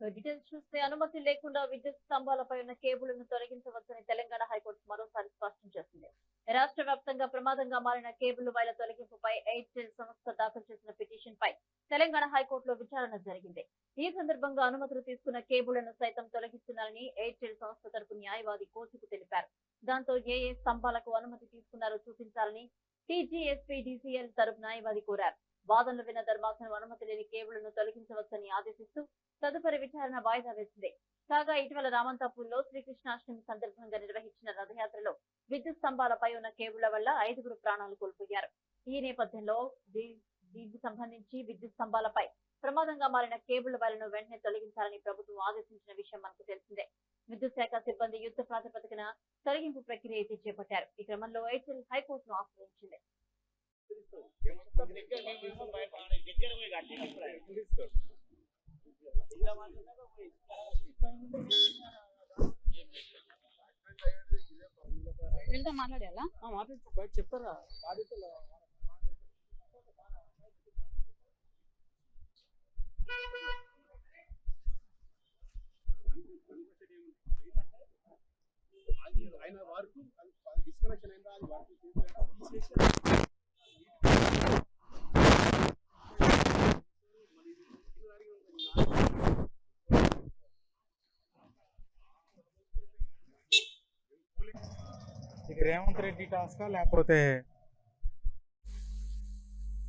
Details చూస్తే అనుమతి లేకుండా విద్యుత్ స్తంభాలపై ఉన్న కేబుల్ను తొలగించవచ్చని తెలంగాణ హైకోర్టు మరోసారి స్పష్టం చేసింది. రాష్ట్ర వ్యాప్తంగా ప్రమాదంగా మారిన కేబుల్ వైల తొలగింపుపై ఎయిర్టెల్ సంస్థ దాఖలు చేసిన పిటిషన్ పై తెలంగాణ హైకోర్టులో విచారణ జరిగింది. ఈ సందర్భంగా అనుమతులు తీసుకున్న కేబుళ్ళను సైతం తొలగిస్తున్నారని ఎయిర్టెల్ సంస్థ తరపు న్యాయవాది కోర్టుకు తెలిపారు. దాంతో ఏ ఏ స్తంభాలకు అనుమతి తీసుకున్నారో చూపించాలని టీజీఎస్పీ డీసీఎల్ తరపు న్యాయవాది కోరారు. వాదనలు విన్న ధర్మాసనం అనుమతి లేని కేబుల్ను తొలగించవచ్చని ఆదేశిస్తూ తదుపరి విచారణ వాయిదా వేసింది. కాగా ఇటీవల రామంతాపూర్లో శ్రీకృష్ణాష్టమి సందర్భంగా నిర్వహించిన రథయాత్రలో విద్యుత్ స్తంభాలపై ఉన్న కేబుళ్ళ వల్ల ఐదుగురు ప్రాణాలు కోల్పోయారు. ఈ నేపథ్యంలో దీనికి సంబంధించి విద్యుత్ స్తంభాలపై ప్రమాదంగా మారిన కేబుళ్ళ వైర్లను వెంటనే తొలగించాలని ప్రభుత్వం ఆదేశించిన విషయం మనకు తెలిసిందే. విద్యుత్ శాఖ సిబ్బంది యుద్ధ ప్రాతిపదికన తొలగింపు ప్రక్రియ అయితే చేపట్టారు. ఈ క్రమంలో ఎయిర్టెల్ హైకోర్టును ఆశ్రయించింది వీళ్ళతో మాట్లాడాలా మాట్లాడుతూ బయట చెప్తారా? బాధ్యతలు అది ఆయన వరకు డిస్కనెక్షన్ అయిందా? అది వర్క్ రేవంత్ రెడ్డి టాస్కా లేకపోతే